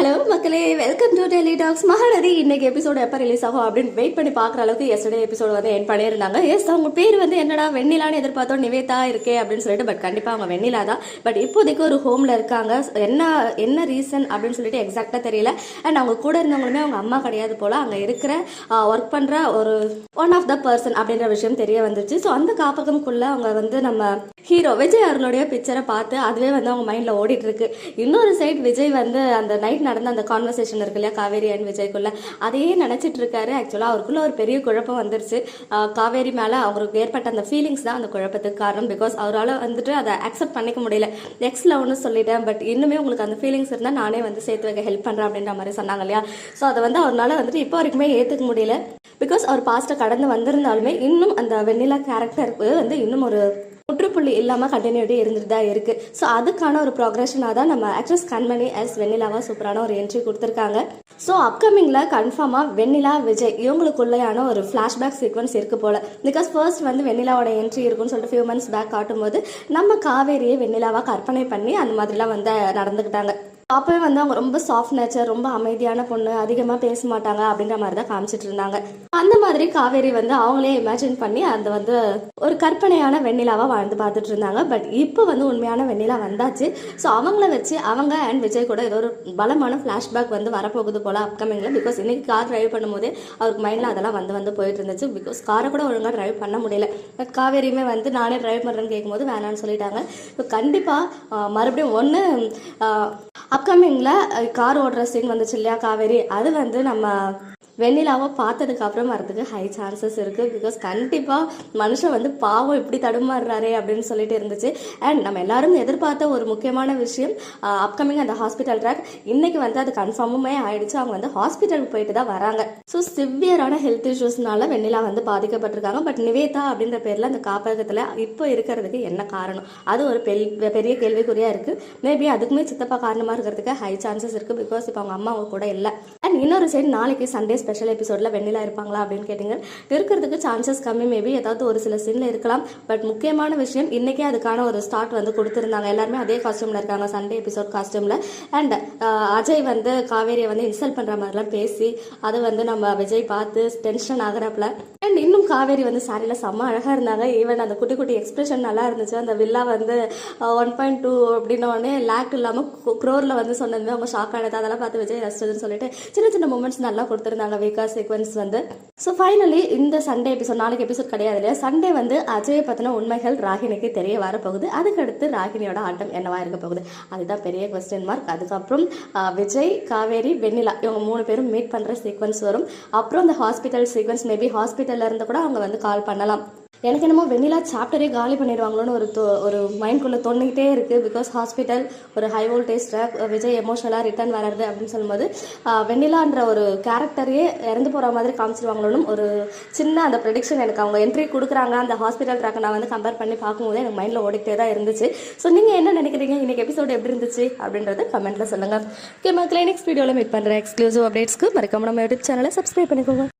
Hello மக்களே. Welcome to tele talks Mahanadhi இன்னைக்கு episode எப்போ ரிலீஸ் ஆகும் அப்படின்னு வெயிட் பண்ணி பார்க்குற அளவுக்கு எஸ்டே எபிசோடு வந்து என் பண்ணியிருந்தாங்க. எஸ் அவங்க பேர் வந்து என்னடா வெண்ணிலான்னு எதிர்பார்த்தோம் நிவேதா இருக்கே அப்படின்னு சொல்லிட்டு பட் கண்டிப்பாக அவங்க வெண்ணிலா தான். பட் இப்போதைக்கு ஒரு ஹோமில் இருக்காங்க. என்ன என்ன ரீசன் அப்படின்னு சொல்லிட்டு எக்ஸாக்டாக தெரியல. அண்ட் அவங்க கூட இருந்தவங்களுமே அவங்க அம்மா கிடையாது போல். அங்கே இருக்கிற ஒர்க் பண்ணுற ஒரு ஒன் ஆஃப் த பர்சன் அப்படின்ற விஷயம் தெரிய வந்துச்சு. ஸோ அந்த காப்பகம்குள்ளே அவங்க வந்து நம்ம ஹீரோ விஜய் அருளுடைய பிக்சரை பார்த்து அதுவே வந்து அவங்க மைண்டில் ஓடிட்டு இருக்கு. இன்னொரு சைடு விஜய் வந்து அந்த நைட் நடந்த அந்த கான்வர்சேஷன் இருக்கு இல்லையா காவேரி அண்ட் விஜய்க்குள்ள? அதையே நினச்சிட்டு இருக்காரு ஆக்சுவலாக அவருக்குள்ள ஒரு பெரிய குழப்பம் வந்துருச்சு. காவேரி மேலே அவருக்கு ஏற்பட்ட அந்த ஃபீலிங்ஸ் தான் அந்த குழப்பத்துக்கு காரணம். பிகாஸ் அவரால் வந்துட்டு அதை அக்செப்ட் பண்ணிக்க முடியல. எக்ஸ் லவ்னு சொல்லிட்டேன் பட் இன்னுமே உங்களுக்கு அந்த ஃபீலிங்ஸ் இருந்தால் நானே வந்து சேர்த்து வைக்க ஹெல்ப் பண்ணுறேன் அப்படின்ற மாதிரி சொன்னாங்க இல்லையா? ஸோ அதை வந்து அவரால் வந்துட்டு இப்போ வரைக்குமே ஏற்றுக்க முடியல. பிகாஸ் அவர் பாஸ்ட்டை கடந்து வந்திருந்தாலுமே இன்னும் அந்த வெண்ணிலா கேரக்டருக்கு வந்து இன்னும் ஒரு முற்றுப்புள்ளி இல்லாமல் கண்டினியூட்டி இருந்துட்டு தான் இருக்குது ஸோ அதுக்கான ஒரு ப்ரோக்ரஷனாக தான் நம்ம ஆக்ட்ரஸ் கண்மணி எஸ் வெண்ணிலாவாக சூப்பரான ஒரு என்ட்ரி கொடுத்துருக்காங்க. ஸோ அப்கமிங்கில் கன்ஃபார்மாக வெண்ணிலா விஜய் இவங்களுக்குள்ளேயான ஒரு ஃப்ளாஷ்பேக் சீக்வன்ஸ் இருக்கு போல். பிகாஸ் ஃபர்ஸ்ட் வந்து வெண்ணிலாவோட என்ட்ரி இருக்குன்னு சொல்லிட்டு ஃபியூ மந்த்ஸ் பேக் காட்டும்போது நம்ம காவேரியை வெண்ணிலாவாக கற்பனை பண்ணி அந்த மாதிரிலாம் வந்து நடந்துக்கிட்டாங்க அப்போவே வந்து அவங்க ரொம்ப சாஃப்ட் நேச்சர் ரொம்ப அமைதியான பொண்ணு அதிகமாக பேச மாட்டாங்க அப்படின்ற மாதிரி தான் காமிச்சிட்டு இருந்தாங்க. அந்த மாதிரி காவேரி வந்து அவங்களே இமேஜின் பண்ணி அந்த வந்து ஒரு கற்பனையான வெண்ணிலாவாக வாழ்ந்து பார்த்துட்டு இருந்தாங்க. பட் இப்போ வந்து உண்மையான வெண்ணிலா வந்தாச்சு. ஸோ அவங்கள வச்சு அவங்க அண்ட் விஜய் கூட ஏதோ ஒரு பலமான ஃப்ளாஷ்பேக் வந்து வரப்போகுது போல அப்கமிங்கில் பிகாஸ் இன்னைக்கு கார் டிரைவ் பண்ணும்போது அவருக்கு மைண்டில் அதெல்லாம் வந்து வந்து போயிட்டு இருந்துச்சு. பிகாஸ் காரை கூட ஒழுங்காக டிரைவ் பண்ண முடியல. பட் காவேரியுமே வந்து நானே டிரைவ் பண்ணுறேன்னு கேட்கும்போது வேணான்னு சொல்லிட்டாங்க. ஸோ கண்டிப்பாக மறுபடியும் ஒன்று அப்கமிங்கில் கார் ஓடுற சீன் வந்துச்சு இல்லையா காவேரி? அது வந்து நம்ம வெண்ணிலாவை பார்த்ததுக்கு அப்புறம் வரதுக்கு ஹை சான்சஸ் இருக்குது பிகாஸ் கண்டிப்பாக மனுஷன் வந்து பாவம் இப்படி தடுமாறுறாரே அப்படின்னு சொல்லிட்டு இருந்துச்சு. அண்ட் நம்ம எல்லாரும் எதிர்பார்த்த ஒரு முக்கியமான விஷயம் அப்கமிங் அந்த ஹாஸ்பிட்டல் ட்ராக் இன்னைக்கு வந்து அது கன்ஃபார்முமே ஆயிடுச்சு. அவங்க வந்து ஹாஸ்பிட்டலுக்கு போயிட்டு தான் வராங்க. ஸோ சிவியரான ஹெல்த் இஷ்யூஸ்னால வெண்ணிலா வந்து பாதிக்கப்பட்டிருக்காங்க. பட் நிவேதா அப்படின்ற பேரில் அந்த காப்பகத்தில் இப்போ இருக்கிறதுக்கு என்ன காரணம்? அது ஒரு பெல் பெரிய கேள்விக்குறியாக இருக்குது மேபி அதுக்குமே சித்தப்பா காரணமாக இருக்கிறதுக்கு ஹை சான்சஸ் இருக்குது பிகாஸ் இப்போ அவங்க அம்மா அவங்க கூட இல்லை. அண்ட் இன்னொரு சைடு நாளைக்கு சண்டே ஸ்பெஷல் எபிசோடில் வெண்ணிலா இருப்பாங்களா அப்படின்னு கேட்டிங்க. இருக்கிறதுக்கு சான்சஸ் கம்மி மேபி ஏதாவது ஒரு சில சீனில் இருக்கலாம். பட் முக்கியமான விஷயம் இன்றைக்கே அதுக்கான ஒரு ஸ்டார்ட் வந்து கொடுத்துருந்தாங்க. எல்லாருமே அதே காஸ்டியூமில் இருக்காங்க சண்டே எபிசோட் காஸ்டியூமில் அண்ட் அஜய் வந்து காவேரியை வந்து இன்சல்ட் பண்ணுற மாதிரிலாம் பேசி அது வந்து நம்ம விஜய் பார்த்து டென்ஷன் ஆகிறப்பல காவேரி வந்து சாரியில் செம்ம அழகாக இருந்தாங்க. ஈவன் அந்த குட்டி குட்டி எக்ஸ்பிரஷன் நல்லா இருந்துச்சு. அந்த வில்லா வந்து ஒன் பாயிண்ட் டூ அப்படின்னோடனே லேக் இல்லாமல் க்ரோரில் வந்து சொன்னது அவங்க ஷாக் ஆனது. அதெல்லாம் பார்த்து விஜய் ரசிச்சதுன்னு சொல்லிட்டு சின்ன சின்ன மூமெண்ட்ஸ் நல்லா கொடுத்துருந்தாங்க. வீக்கா சீக்வன்ஸ் வந்து. ஸோ ஃபைனலி இந்த சண்டே எபிசோட் நாளைக்கு எபிசோட் கிடையாது இல்லையா? சண்டே வந்து அஜயை பற்றின உண்மைகள் ராகினிக்கு தெரிய வரப்போகுது அதுக்கடுத்து ராகினியோட ஆட்டம் என்னவா இருக்க போகுது? அதுதான் பெரிய கொஸ்டின் மார்க் அதுக்கப்புறம் விஜய் காவேரி வெண்ணிலா இவங்க மூணு பேரும் மீட் பண்ணுற சீக்வன்ஸ் வரும். அப்புறம் அந்த ஹாஸ்பிட்டல் சீக்வன்ஸ் மேபி ஹாஸ்பிட்டலில் இருந்து கூட அவங்க வந்து கால் பண்ணலாம். எனக்கு என்னமோ வெண்ணிலா சாப்டரே காலி பண்ணிடுவாங்களோன்னு ஒரு தோ ஒரு மைண்ட்குள்ளே தோணிக்கிட்டே இருக்குது பிகாஸ் ஹாஸ்பிட்டல் ஒரு ஹை வோல்டேஜ் ட்ராக் விஜய் எமோஷனலாக ரிட்டர்ன் வர்றது அப்படின்னு சொல்லும்போது வெண்ணிலான்ற ஒரு கேரக்டரையே இறந்து போகிற மாதிரி காமிச்சிருவாங்களோன்னு ஒரு சின்ன அந்த ப்ரெடிக்ஷன் எனக்கு. அவங்க என்ட்ரி கொடுக்குறாங்க அந்த ஹாஸ்பிட்டல் ட்ராக்கை நான் வந்து கம்பேர் பண்ணி பார்க்கும்போது எனக்கு மைண்டில் ஓடிக்கிட்டே தான் இருந்துச்சு. ஸோ நீங்கள் என்ன நினைக்கிறீங்க? இன்னைக்கு எபிசோடு எப்படி இருந்துச்சு? அப்படின்றது கமெண்ட்டில் சொல்லுங்கள் ஓகே மக்களே நெக்ஸ்ட் வீடியோவில் மீட் பண்ணுறேன் எக்ஸ்க்ளூசிவ் அப்டேட்ஸ்க்கு மறக்காம நம்ம யூடியூப் சேனலை சப்ஸ்கிரைப் பண்ணிக்கோங்க.